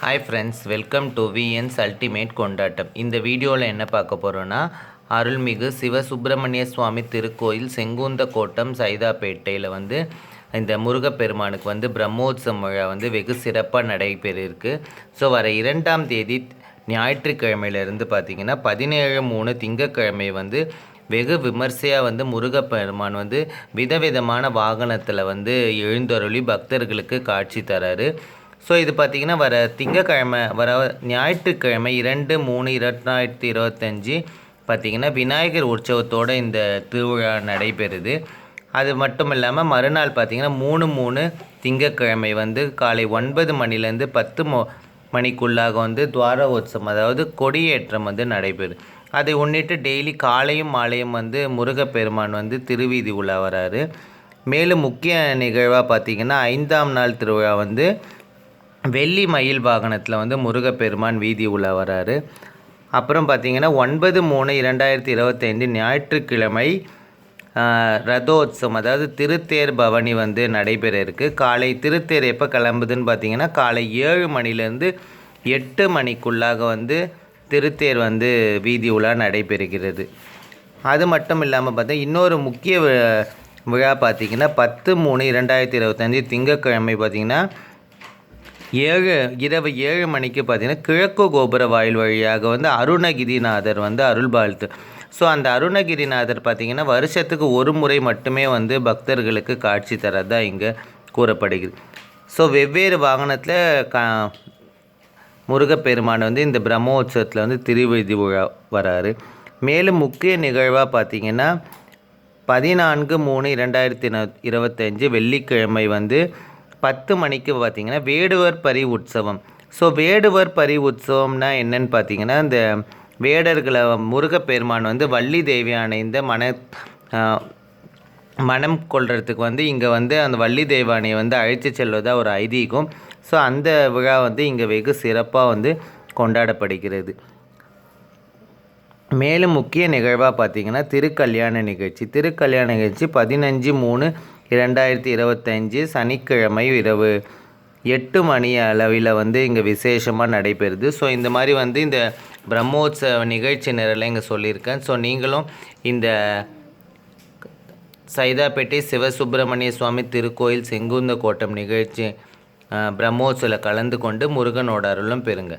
Hi friends welcome to VNS ultimate கொண்டாட்டம் இந்த வீடியோவில் என்ன பார்க்க போகிறோன்னா அருள்மிகு சிவசுப்பிரமணிய சுவாமி திருக்கோயில் செங்குந்த கோட்டம் சைதாப்பேட்டையில் வந்து இந்த முருகப்பெருமானுக்கு வந்து பிரம்மோத்சவம் விழா வந்து வெகு சிறப்பாக நடைபெறிருக்கு. ஸோ வர இரண்டாம் தேதி ஞாயிற்றுக்கிழமையிலேருந்து பார்த்தீங்கன்னா பதினேழு மூணு திங்கக்கிழமை வந்து வெகு விமர்சையாக வந்து முருகப்பெருமான் வந்து விதவிதமான வாகனத்தில் வந்து எழுந்தருளி பக்தர்களுக்கு காட்சி தராரு. ஸோ இது பார்த்திங்கன்னா வர திங்கக்கிழமை வர ஞாயிற்றுக்கிழமை இரண்டு மூணு இரண்டாயிரத்தி இருபத்தஞ்சி பார்த்திங்கன்னா விநாயகர் உற்சவத்தோட இந்த திருவிழா நடைபெறுது. அது மட்டும் இல்லாமல் மறுநாள் பார்த்திங்கன்னா மூணு மூணு திங்கக்கிழமை வந்து காலை ஒன்பது மணிலேருந்து பத்து மோ மணிக்குள்ளாக வந்து துவார உற்சவம் அதாவது கொடியேற்றம் வந்து நடைபெறும் அதை முன்னிட்டு டெய்லி காலையும் மாலையும் வந்து முருகப்பெருமான் வந்து திருவீதி உலா வராரு. மேலும் முக்கிய நிகழ்வாக பார்த்திங்கன்னா ஐந்தாம் நாள் திருவிழா வந்து வெள்ளி மயில் வாகனத்தில் வந்து முருகப்பெருமான் வீதி உலா வராரு. அப்புறம் பார்த்திங்கன்னா ஒன்பது மூணு இரண்டாயிரத்தி இருபத்தைந்து ஞாயிற்றுக்கிழமை ரதோத்சவம் அதாவது திருத்தேர் பவனி வந்து நடைபெற இருக்குது காலை திருத்தேர் எப்போ கிளம்புதுன்னு பார்த்தீங்கன்னா காலை ஏழு மணிலேருந்து எட்டு மணிக்குள்ளாக வந்து திருத்தேர் வந்து வீதி உலா நடைபெறுகிறது. அது மட்டும் இல்லாமல் பார்த்தா இன்னொரு முக்கிய விழா பார்த்திங்கன்னா பத்து மூணு இரண்டாயிரத்தி இருபத்தஞ்சி திங்கட்கிழமை பார்த்திங்கன்னா ஏழு இரவு ஏழு மணிக்கு பார்த்தீங்கன்னா கிழக்கு கோபுர வாயில் வழியாக வந்து அருணகிரிநாதர் வந்து அருள்பாழ்த்து ஸோ அந்த அருணகிரிநாதர் பார்த்திங்கன்னா வருஷத்துக்கு ஒரு முறை மட்டுமே வந்து பக்தர்களுக்கு காட்சி தரதான் இங்கே கூறப்படுகிறது. ஸோ வெவ்வேறு வாகனத்தில் க முருகப்பெருமான் வந்து இந்த பிரம்மோற்சவத்தில் வந்து திருவிதி விழா வராரு. மேலும் முக்கிய நிகழ்வாக பார்த்திங்கன்னா பதினான்கு மூணு இரண்டாயிரத்தி இருபத்தஞ்சு வெள்ளிக்கிழமை வந்து பத்து மணிக்கு பார்த்தீங்கன்னா வேடுவர் பரி உற்சவம். ஸோ வேடுவர் பரி உற்சவம்னா என்னன்னு பார்த்தீங்கன்னா இந்த வேடர்களை முருகப்பெருமான் வந்து வள்ளி தேவி அணைந்த மன மனம் கொள்றதுக்கு வந்து இங்கே வந்து அந்த வள்ளி தேவானையை வந்து அழைத்து செல்வதாக ஒரு ஐதீகம். ஸோ அந்த விழா வந்து இங்கே வெகு சிறப்பாக வந்து கொண்டாடப்படுகிறது. மேலும் முக்கிய நிகழ்வாக பார்த்திங்கன்னா திருக்கல்யாண நிகழ்ச்சி. திருக்கல்யாண நிகழ்ச்சி பதினஞ்சு மூணு இரண்டாயிரத்தி இருபத்தஞ்சி சனிக்கிழமை இரவு எட்டு மணி அளவில் வந்து இங்கே விசேஷமாக நடைபெறுது. ஸோ இந்த மாதிரி வந்து இந்த பிரம்மோத்சவ நிகழ்ச்சி நிரலை இங்கே சொல்லியிருக்கேன். ஸோ நீங்களும் இந்த சைதாப்பேட்டை சிவசுப்பிரமணிய சுவாமி திருக்கோயில் செங்குந்த கோட்டம் நிகழ்ச்சி பிரம்மோத்சவில் கலந்து கொண்டு முருகனோட அருளும் பெறுங்க.